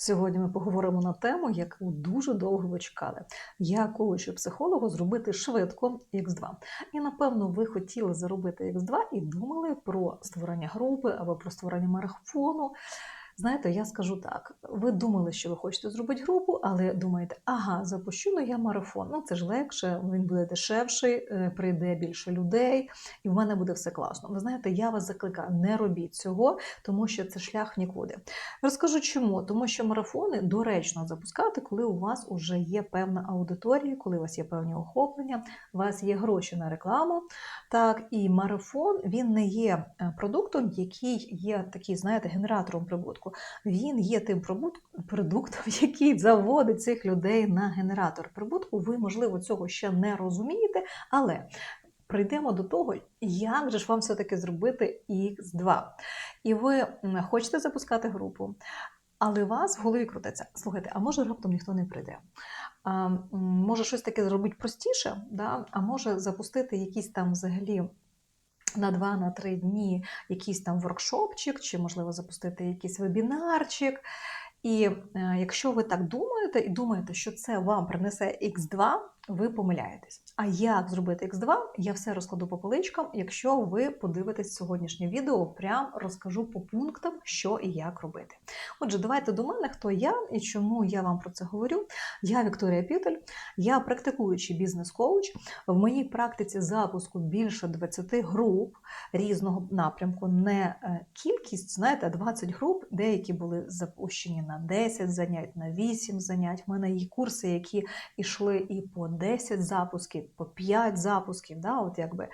Сьогодні ми поговоримо на тему, яку дуже довго ви чекали. Як коучу психологу зробити швидко X2. І напевно ви хотіли заробити X2 і думали про створення групи або про створення марафону. Знаєте, я скажу так: ви думали, що ви хочете зробити групу, але думаєте, ага, запущу ну я марафон. Ну це ж легше, він буде дешевший, е, прийде більше людей, і в мене буде все класно. Ви знаєте, я вас закликаю, не робіть цього, тому що це шлях нікуди. Розкажу чому, тому що марафони доречно запускати, коли у вас вже є певна аудиторія, коли у вас є певні охоплення, у вас є гроші на рекламу. Так, і марафон він не є е, продуктом, який є такий, знаєте, генератором прибутку. Він є тим продуктом, який заводить цих людей на генератор прибутку. Ви, можливо, цього ще не розумієте, але прийдемо до того, як же ж вам все-таки зробити X2. І ви хочете запускати групу, але у вас в голові крутиться. Слухайте, а може раптом ніхто не прийде? А, може щось таке зробити простіше, да? а може запустити якісь там взагалі. На 2-3 дні якийсь там воркшопчик, чи, можливо, запустити якийсь вебінарчик. І е, якщо ви так думаєте і думаєте, що це вам принесе X2, ви помиляєтесь. А як зробити X2, я все розкладу по поличкам. Якщо ви подивитесь сьогоднішнє відео, прям розкажу по пунктам, що і як робити. Отже, давайте до мене, хто я і чому я вам про це говорю. Я Вікторія Пітель, я практикуючий бізнес-коуч. В моїй практиці запуску більше 20 груп різного напрямку, не е, кількість, знаєте, а 20 груп, деякі були запущені на 10 занять, на 8 занять. У мене є курси, які йшли і по 10 запусків, по 5 запусків, да, от якби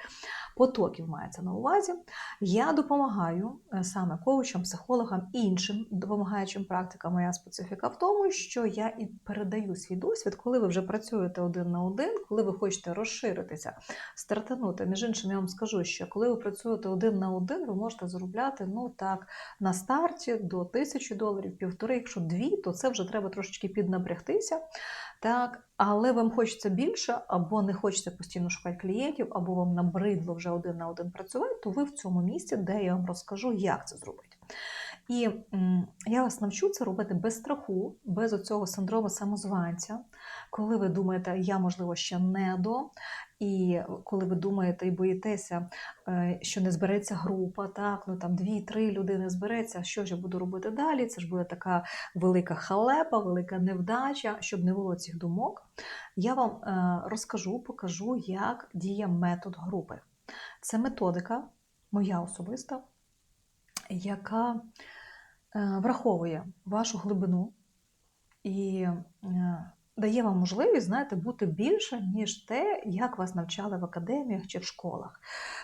потоків мається на увазі. Я допомагаю е, саме коучам, психологам, іншим допомагаючим практикам. Моя специфіка в тому, що я і передаю свій досвід, коли ви вже працюєте один на один, коли ви хочете розширитися, стартанути. Між іншим, я вам скажу, що коли ви працюєте один на один, ви можете заробляти ну так на старті до тисячі доларів, півтори, якщо дві, то це вже треба трошечки піднапрягтися. Так, але вам хочеться більше, або не хочеться постійно шукати клієнтів, або вам набридло вже один на один працювати, то ви в цьому місці, де я вам розкажу, як це зробити. І я вас навчу це робити без страху, без оцього синдрому самозванця, коли ви думаєте, я, можливо, ще не до, і коли ви думаєте і боїтеся, е, що не збереться група, так, ну там дві-три людини збереться, що ж я буду робити далі? Це ж буде така велика халепа, велика невдача, щоб не було цих думок. Я вам е, розкажу, покажу, як діє метод групи. Це методика, моя особиста, яка е, враховує вашу глибину і дає вам можливість, знаєте, бути більше, ніж те, як вас навчали в академіях чи в школах.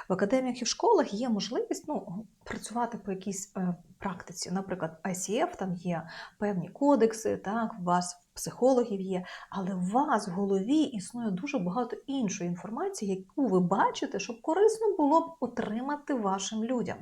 В академіях і в школах є можливість ну, працювати по якійсь е, практиці. Наприклад, ICF, там є певні кодекси, так, у вас психологів є, але у вас в голові існує дуже багато іншої інформації, яку ви бачите, щоб корисно було б отримати вашим людям.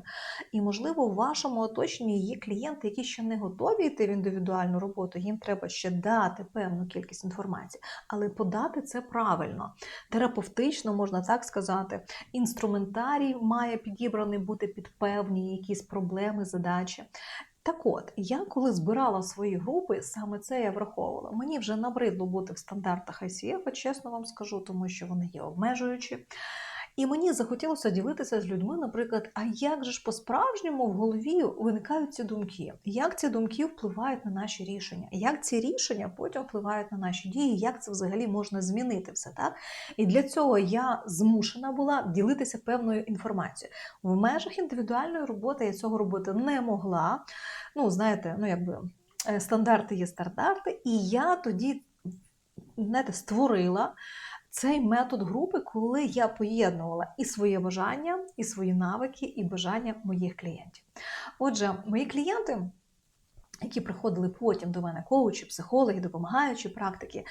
І, можливо, у вашому оточенні є клієнти, які ще не готові йти в індивідуальну роботу, їм треба ще дати певну кількість інформації, але подати це правильно, терапевтично, можна так сказати. Інструментарій має підібраний бути під певні якісь проблеми, задачі. Так от, я коли збирала свої групи, саме це я враховувала. Мені вже набридло бути в стандартах ICF, чесно вам скажу, тому що вони є обмежуючі. І мені захотілося ділитися з людьми, наприклад, а як же ж по-справжньому в голові виникають ці думки? Як ці думки впливають на наші рішення? Як ці рішення потім впливають на наші дії? Як це взагалі можна змінити все так? І для цього я змушена була ділитися певною інформацією. В межах індивідуальної роботи я цього робити не могла. Ну, знаєте, ну якби е, стандарти є стандарти, і я тоді знаєте, створила цей метод групи, коли я поєднувала і своє бажання, і свої навики, і бажання моїх клієнтів. Отже, мої клієнти. Які приходили потім до мене, коучі, психологи, допомагаючі практики,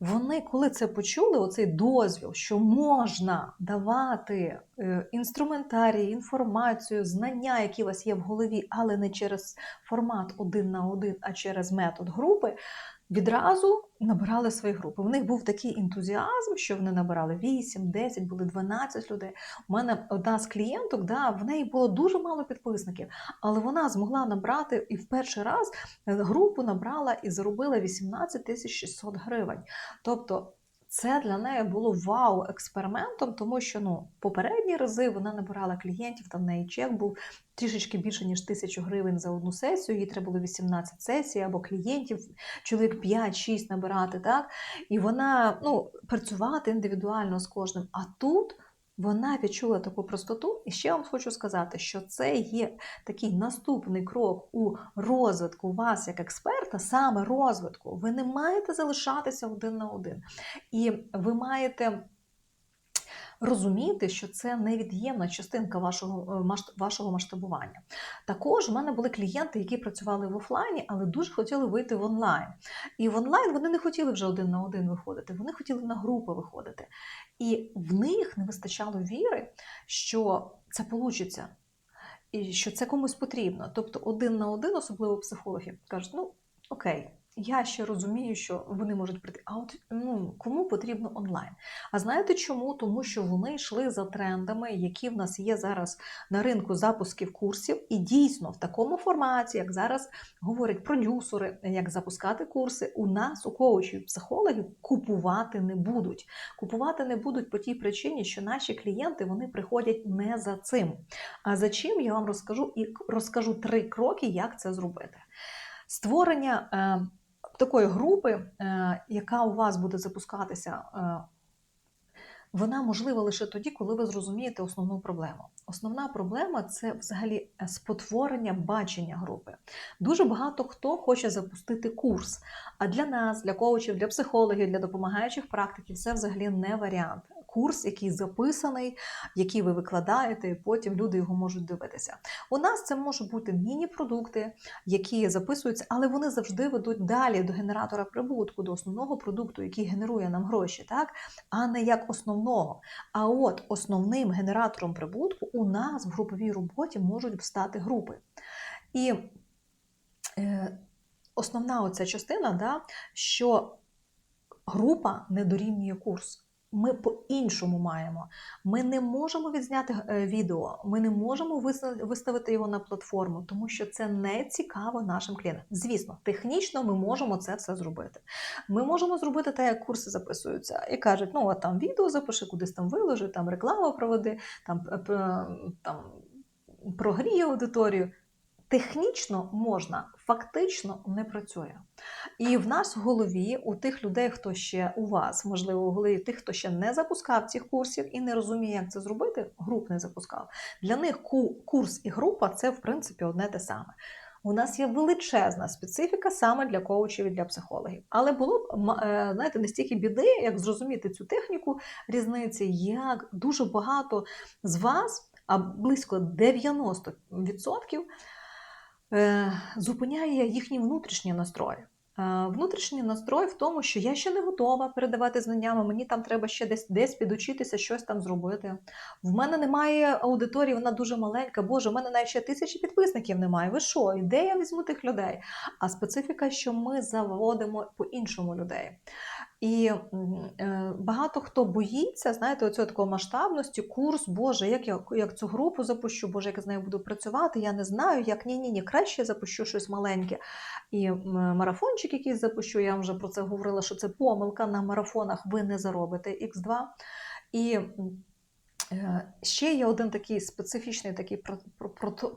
вони, коли це почули, оцей дозвіл, що можна давати е, інструментарій, інформацію, знання, які у вас є в голові, але не через формат один на один, а через метод групи, відразу набирали свої групи. В них був такий ентузіазм, що вони набирали 8, 10, були 12 людей. У мене одна з клієнток, да, в неї було дуже мало підписників, але вона змогла набрати і в перший раз е, групу набрала і заробила 18 тисяч 600 гривень. Тобто це для неї було вау-експериментом, тому що ну, попередні рази вона набирала клієнтів, там в неї чек був трішечки більше, ніж тисячу гривень за одну сесію, їй треба було 18 сесій або клієнтів, чоловік 5-6 набирати, так? І вона ну, працювати індивідуально з кожним. А тут вона відчула таку простоту, і ще вам хочу сказати, що це є такий наступний крок у розвитку вас як експерта, саме розвитку. Ви не маєте залишатися один на один. І ви маєте. Розуміти, що це невід'ємна частинка вашого е, вашого масштабування. Також у мене були клієнти, які працювали в офлайні, але дуже хотіли вийти в онлайн. І в онлайн вони не хотіли вже один на один виходити, вони хотіли на групи виходити. І в них не вистачало віри, що це вийде, і що це комусь потрібно. Тобто, один на один, особливо психологи, кажуть, ну окей. Я ще розумію, що вони можуть прийти. А от ну кому потрібно онлайн? А знаєте чому? Тому що вони йшли за трендами, які в нас є зараз на ринку запусків курсів, і дійсно в такому форматі, як зараз говорять продюсери, як запускати курси, у нас, у коучів, психологів, купувати не будуть. Купувати не будуть по тій причині, що наші клієнти вони приходять не за цим. А за чим я вам розкажу і розкажу три кроки, як це зробити. Створення. Е, такої групи, е, яка у вас буде запускатися, е, вона можлива лише тоді, коли ви зрозумієте основну проблему. Основна проблема це взагалі спотворення бачення групи. Дуже багато хто хоче запустити курс. А для нас, для коучів, для психологів, для допомагаючих практиків це взагалі не варіант курс, який записаний, який ви викладаєте, і потім люди його можуть дивитися. У нас це можуть бути міні-продукти, які записуються, але вони завжди ведуть далі до генератора прибутку, до основного продукту, який генерує нам гроші, так? а не як основного. А от основним генератором прибутку у нас в груповій роботі можуть стати групи. І е, основна оця частина, да, що група не дорівнює курс. Ми по-іншому маємо. Ми не можемо відзняти е, відео, ми не можемо виставити його на платформу, тому що це не цікаво нашим клієнтам. Звісно, технічно ми можемо це все зробити. Ми можемо зробити те, як курси записуються, і кажуть, ну от там відео запиши, кудись там виложи, там рекламу проведи, там, е, там прогрій аудиторію. Технічно можна, фактично не працює. І в нас в голові, у тих людей, хто ще у вас, можливо, у голові тих, хто ще не запускав цих курсів і не розуміє, як це зробити, груп не запускав. Для них курс і група це, в принципі, одне те саме. У нас є величезна специфіка саме для коучів і для психологів. Але було б е, знаєте, не стільки біди, як зрозуміти цю техніку різниці, як дуже багато з вас, а близько 90% Е, зупиняє їхній внутрішній настрой. Е, внутрішній настрой в тому, що я ще не готова передавати знаннями, мені там треба ще десь десь підучитися, щось там зробити. В мене немає аудиторії, вона дуже маленька. Боже, в мене навіть ще тисячі підписників немає. Ви що? І де я візьму тих людей? А специфіка, що ми заводимо по-іншому людей. І е, багато хто боїться, знаєте, оцього такого масштабності, курс, Боже, як я як цю групу запущу, Боже, як я з нею буду працювати, я не знаю, як ні-ні, ні, краще я запущу щось маленьке. І марафончик якийсь запущу, я вже про це говорила, що це помилка на марафонах, ви не заробите Х2. І ще є один такий специфічний такий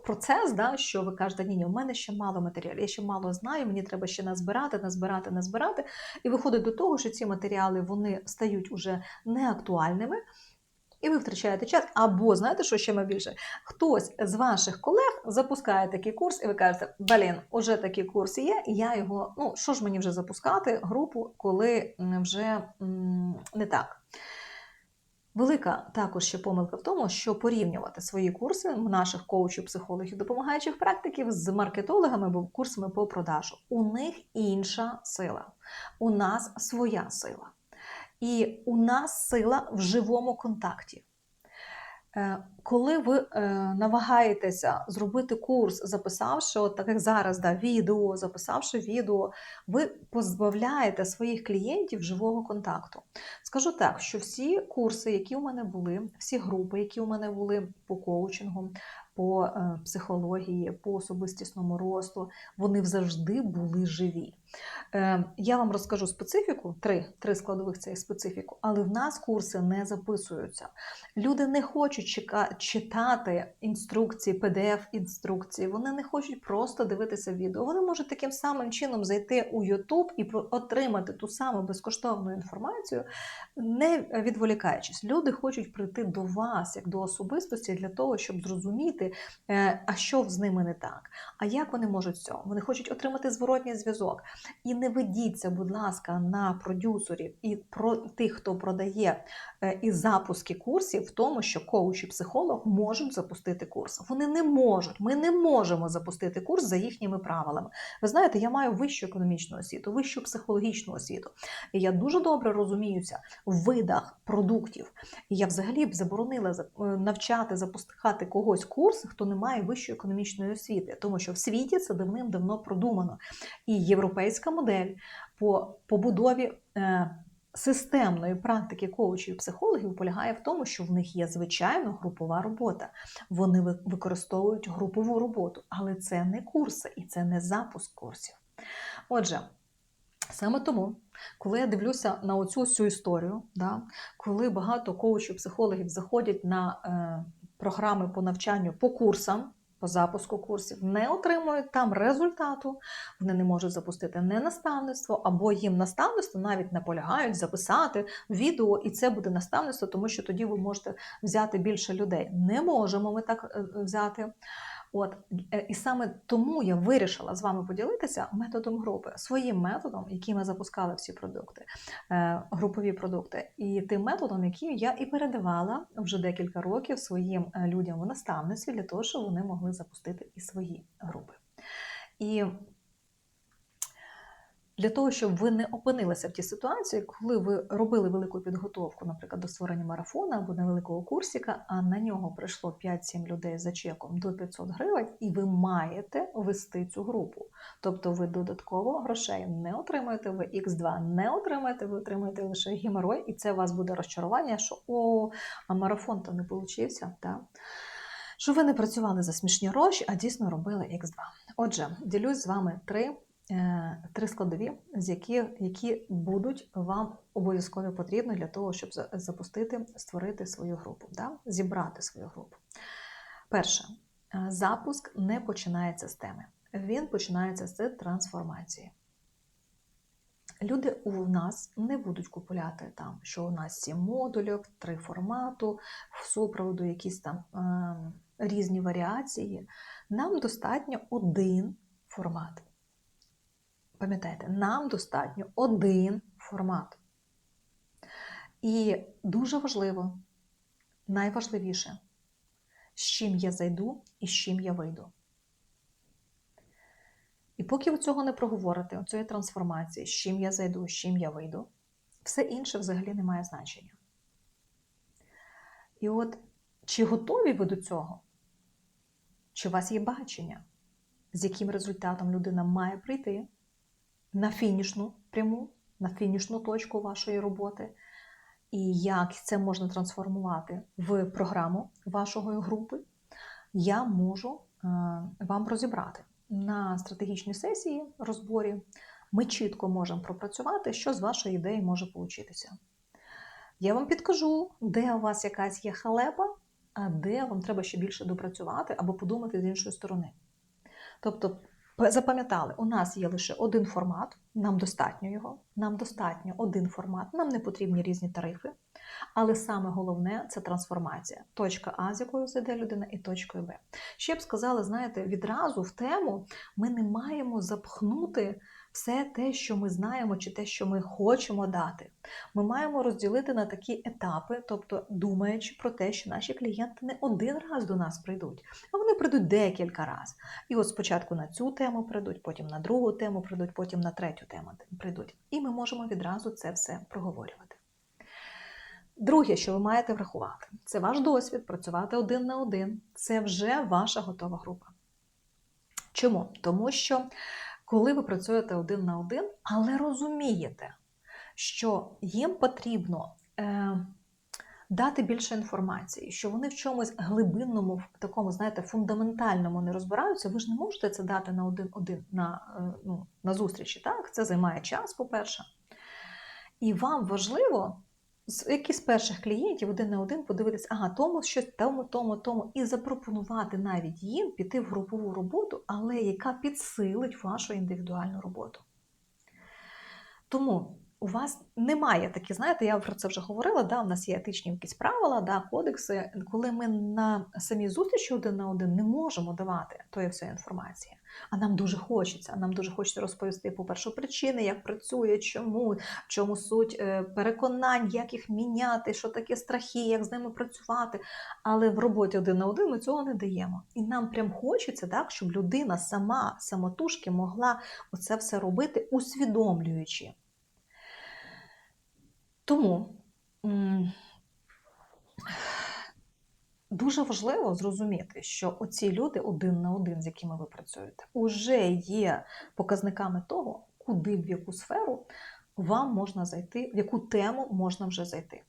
процес, да, що ви кажете, ні, ні, у мене ще мало матеріалів, я ще мало знаю, мені треба ще назбирати, назбирати, назбирати. І виходить до того, що ці матеріали вони стають уже неактуальними. І ви втрачаєте час. Або, знаєте, що ще більше? Хтось з ваших колег запускає такий курс, і ви кажете, блін, уже такі курси є, і я його, ну, що ж мені вже запускати, групу, коли вже м не так. Велика також ще помилка в тому, що порівнювати свої курси наших коучів, психологів, допомагаючих практиків з маркетологами або курсами по продажу. У них інша сила, у нас своя сила. І у нас сила в живому контакті. Е, Коли ви е, намагаєтеся зробити курс, записавши, от так як зараз, да, відео, записавши відео, ви позбавляєте своїх клієнтів живого контакту. Скажу так, що всі курси, які у мене були, всі групи, які у мене були по коучингу, по е, психології, по особистісному росту, вони завжди були живі. Е, Я вам розкажу специфіку, три, три складових цієї специфіку, але в нас курси не записуються. Люди не хочуть читати інструкції, PDF-інструкції, вони не хочуть просто дивитися відео. Вони можуть таким самим чином зайти у YouTube і отримати ту саму безкоштовну інформацію, не відволікаючись. Люди хочуть прийти до вас як до особистості для того, щоб зрозуміти, е, а що з ними не так, а як вони можуть цього. Вони хочуть отримати зворотній зв'язок. І не ведіться, будь ласка, на продюсерів і про тих, хто продає е, і запуски курсів, в тому, що коуч і психолог можуть запустити курс. Вони не можуть. Ми не можемо запустити курс за їхніми правилами. Ви знаєте, я маю вищу економічну освіту, вищу психологічну освіту. І я дуже добре розуміюся в видах продуктів. І я взагалі б заборонила за- е, навчати, запускати когось курс, хто не має вищої економічної освіти, тому що в світі це давним-давно продумано. І європейська модель по побудові е, системної практики коучів і психологів полягає в тому, що в них є звичайно групова робота. Вони використовують групову роботу, але це не курси і це не запуск курсів. Отже, саме тому, коли я дивлюся на оцю всю історію, да, коли багато коучів, психологів заходять на е, програми по навчанню по курсам, по запуску курсів, не отримують там результату, вони не можуть запустити не наставництво, або їм наставництво навіть наполягають записати відео, і це буде наставництво, тому що тоді ви можете взяти більше людей. Не можемо ми так е, взяти. От е, і саме тому я вирішила з вами поділитися методом групи, своїм методом, який ми запускали всі продукти, е, групові продукти, і тим методом, який я і передавала вже декілька років своїм е, людям в наставництві для того, щоб вони могли запустити і свої групи. І для того, щоб ви не опинилися в тій ситуації, коли ви робили велику підготовку, наприклад, до створення марафону або невеликого курсика, а на нього прийшло 5-7 людей за чеком до 500 гривень, і ви маєте вести цю групу. Тобто ви додатково грошей не отримаєте, ви X2 не отримаєте, ви отримаєте лише геморой, і це у вас буде розчарування, що о, а марафон то не получився. Так? Що ви не працювали за смішні гроші, а дійсно робили X2. Отже, ділюсь з вами три три складові, з які, які будуть вам обов'язково потрібні для того, щоб запустити, створити свою групу, да? зібрати свою групу. Перше, е, запуск не починається з теми. Він починається з трансформації. Люди у нас не будуть купувати там, що у нас сім модулів, три формату, в супроводу якісь там е, різні варіації. Нам достатньо один формат. Пам'ятайте, нам достатньо один формат. І дуже важливо, найважливіше, з чим я зайду і з чим я вийду. І поки ви цього не проговорите, оцієї трансформації, з чим я зайду, з чим я вийду, все інше взагалі не має значення. І от чи готові ви до цього? Чи у вас є бачення, з яким результатом людина має прийти на фінішну пряму, на фінішну точку вашої роботи, і як це можна трансформувати в програму вашої групи, я можу е, вам розібрати на стратегічній сесії розборі. Ми чітко можемо пропрацювати, що з вашої ідеї може получитися. Я вам підкажу, де у вас якась є халепа, а де вам треба ще більше допрацювати або подумати з іншої сторони. Тобто, запам'ятали, у нас є лише один формат, нам достатньо його, нам достатньо один формат, нам не потрібні різні тарифи. Але саме головне це трансформація. Точка А, з якою зайде людина, і точкою Б. Ще б сказала, знаєте, відразу в тему ми не маємо запхнути все те, що ми знаємо, чи те, що ми хочемо дати. Ми маємо розділити на такі етапи, тобто думаючи про те, що наші клієнти не один раз до нас прийдуть, а вони прийдуть декілька разів. І от спочатку на цю тему прийдуть, потім на другу тему прийдуть, потім на третю тему прийдуть. І ми можемо відразу це все проговорювати. Друге, що ви маєте врахувати, це ваш досвід працювати один на один. Це вже ваша готова група. Чому? Тому що коли ви працюєте один на один, але розумієте, що їм потрібно е, дати більше інформації, що вони в чомусь глибинному, в такому, знаєте, фундаментальному не розбираються, ви ж не можете це дати на один-один на, е, ну, на зустрічі. Так? Це займає час, по-перше. І вам важливо яких з перших клієнтів один на один подивитися, ага, тому щось тому, тому, тому, і запропонувати навіть їм піти в групову роботу, але яка підсилить вашу індивідуальну роботу. Тому у вас немає такі, знаєте, я про це вже говорила, да, у нас є етичні якісь правила, да, кодекси, коли ми на самій зустрічі один на один не можемо давати тої всієї інформації. А нам дуже хочеться. Нам дуже хочеться розповісти, по-перше, причини, як працює, чому, в чому суть е, переконань, як їх міняти, що таке страхи, як з ними працювати. Але в роботі один на один ми цього не даємо. І нам прям хочеться, так, щоб людина сама самотужки могла оце все робити, усвідомлюючи. Тому дуже важливо зрозуміти, що оці люди один на один, з якими ви працюєте, уже є показниками того, куди в яку сферу вам можна зайти, в яку тему можна вже зайти.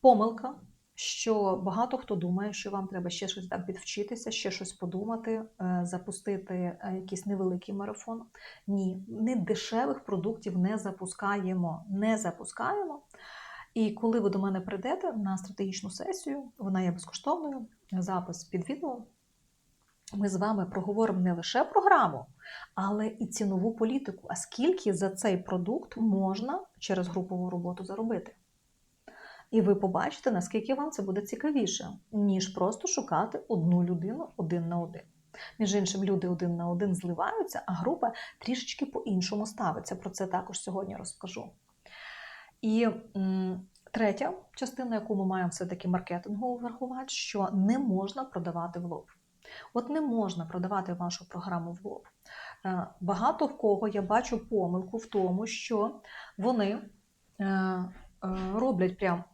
Помилка, що багато хто думає, що вам треба ще щось так підвчитися, ще щось подумати, е, запустити е, якийсь невеликий марафон. Ні, не дешевих продуктів не запускаємо. Не запускаємо. І коли ви до мене прийдете на стратегічну сесію, вона є безкоштовною, запис під відео. Ми з вами проговоримо не лише програму, але і цінову політику. А скільки за цей продукт можна через групову роботу заробити? І ви побачите, наскільки вам це буде цікавіше, ніж просто шукати одну людину один на один. Між іншим, люди один на один зливаються, а група трішечки по-іншому ставиться. Про це також сьогодні розкажу. І м, третя частина, яку ми маємо все-таки маркетингову врахувати, що не можна продавати в лоб. От не можна продавати вашу програму в лоб. Е, Багато в кого я бачу помилку в тому, що вони е, е, роблять прям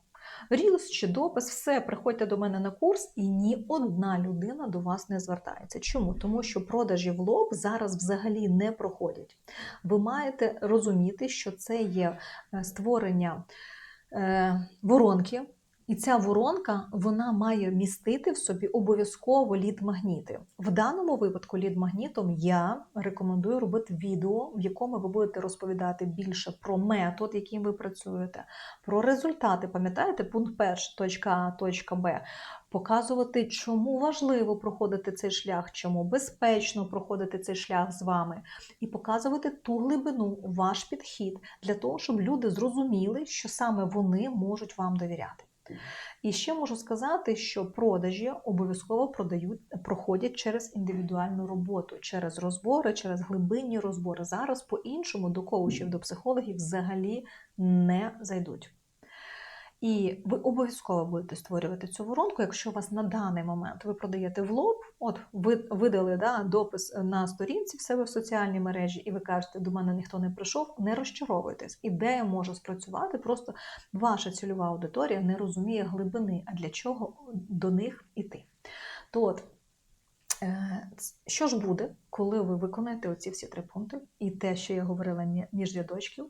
Рілс чи допис, все, приходьте до мене на курс, і ні одна людина до вас не звертається. Чому? Тому що продажі в лоб зараз взагалі не проходять. Ви маєте розуміти, що це є е, створення е, воронки. І ця воронка вона має містити в собі обов'язково лід-магніти. В даному випадку лід-магнітом я рекомендую робити відео, в якому ви будете розповідати більше про метод, яким ви працюєте, про результати. Пам'ятаєте, пункт перший, точка А, точка Б. Показувати, чому важливо проходити цей шлях, чому безпечно проходити цей шлях з вами, і показувати ту глибину, ваш підхід для того, щоб люди зрозуміли, що саме вони можуть вам довіряти. І ще можу сказати, що продажі обов'язково продають, проходять через індивідуальну роботу, через розбори, через глибинні розбори. Зараз по-іншому до коучів, до психологів взагалі не зайдуть. І ви обов'язково будете створювати цю воронку, якщо у вас на даний момент ви продаєте в лоб, от ви видали да, допис на сторінці в себе в соціальній мережі, і ви кажете, до мене ніхто не прийшов, не розчаровуйтесь. Ідея може спрацювати, просто ваша цільова аудиторія не розуміє глибини, а для чого до них іти. То от, е, що ж буде, коли ви виконаєте оці всі три пункти, і те, що я говорила між рядочків,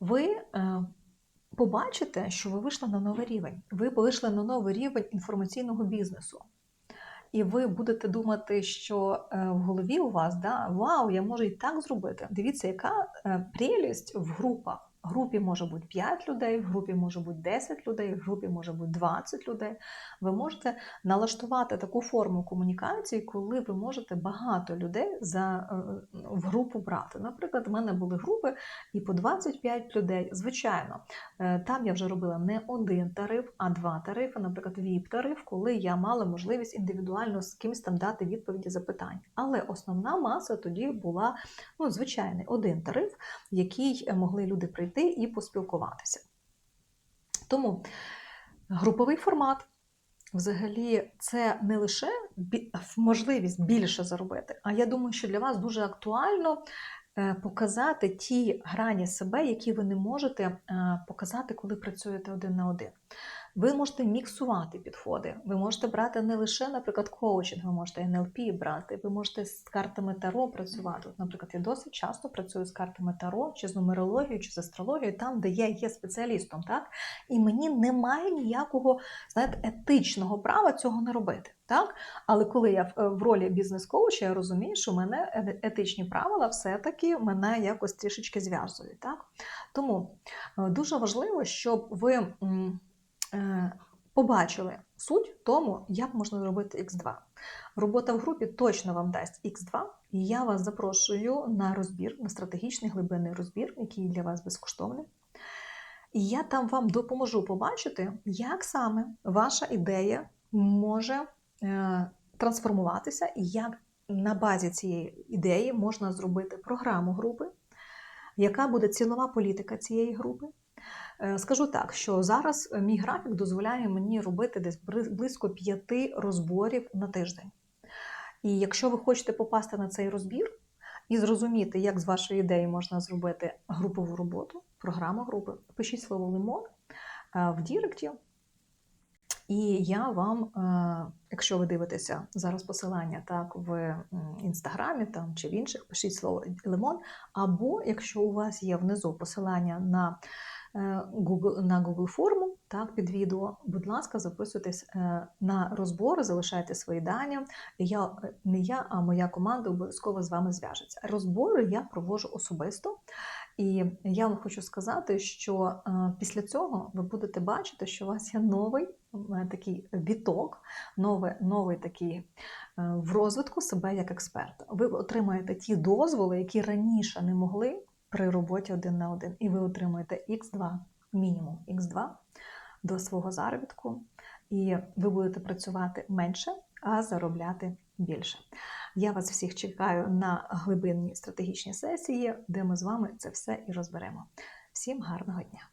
ви. Побачите, що ви вийшли на новий рівень. Ви вийшли на новий рівень інформаційного бізнесу. І ви будете думати, що е, в голові у вас да, вау, я можу і так зробити. Дивіться, яка е, прелість в групах. В групі може бути 5 людей, в групі може бути 10 людей, в групі може бути 20 людей. Ви можете налаштувати таку форму комунікації, коли ви можете багато людей за, в групу брати. Наприклад, в мене були групи і по 25 людей. Звичайно, там я вже робила не один тариф, а два тарифи, наприклад, ВІП-тариф, коли я мала можливість індивідуально з кимось там дати відповіді запитань. Але основна маса тоді була ну, звичайний один тариф, який могли люди прийти і поспілкуватися. Тому груповий формат, взагалі, це не лише можливість більше заробити, а я думаю, що для вас дуже актуально е, показати ті грані себе, які ви не можете е, показати, коли працюєте один на один. Ви можете міксувати підходи. Ви можете брати не лише, наприклад, коучинг, ви можете NLP брати, ви можете з картами Таро працювати. От, наприклад, я досить часто працюю з картами Таро, чи з нумерологією, чи з астрологією, там, де я є спеціалістом, так? І мені немає ніякого, знаєте, етичного права цього не робити. Так? Але коли я в, в ролі бізнес-коуча, я розумію, що мене е- етичні правила все-таки мене якось трішечки зв'язують. Так? Тому е, дуже важливо, щоб ви. Е, побачили суть тому, як можна зробити X2. Робота в групі точно вам дасть X2, і я вас запрошую на розбір, на стратегічний глибинний розбір, який для вас безкоштовний. І я там вам допоможу побачити, як саме ваша ідея може е, трансформуватися, і як на базі цієї ідеї можна зробити програму групи, яка буде цілова політика цієї групи. Е, Скажу так, що зараз е, мій графік дозволяє мені робити десь близько п'яти розборів на тиждень. І якщо ви хочете попасти на цей розбір і зрозуміти, як з вашої ідеї можна зробити групову роботу, програму групи, пишіть слово лимон е, в Діректі. І я вам, якщо ви дивитеся зараз посилання так в інстаграмі там чи в інших, пишіть слово лимон. Або якщо у вас є внизу посилання на Google, на Google форму, так, під відео, будь ласка, записуйтесь е, на розбори, залишайте свої дані. Я е, не я, а моя команда обов'язково з вами зв'яжеться. Розбори я проводжу особисто. І я вам хочу сказати, що е, після цього ви будете бачити, що у вас є новий е, такий віток, новий, новий такий е, в розвитку себе як експерта. Ви отримаєте ті дозволи, які раніше не могли при роботі один на один. І ви отримуєте X2, мінімум X2 до свого заробітку, і ви будете працювати менше, а заробляти більше. Я вас всіх чекаю на глибинні стратегічні сесії, де ми з вами це все і розберемо. Всім гарного дня!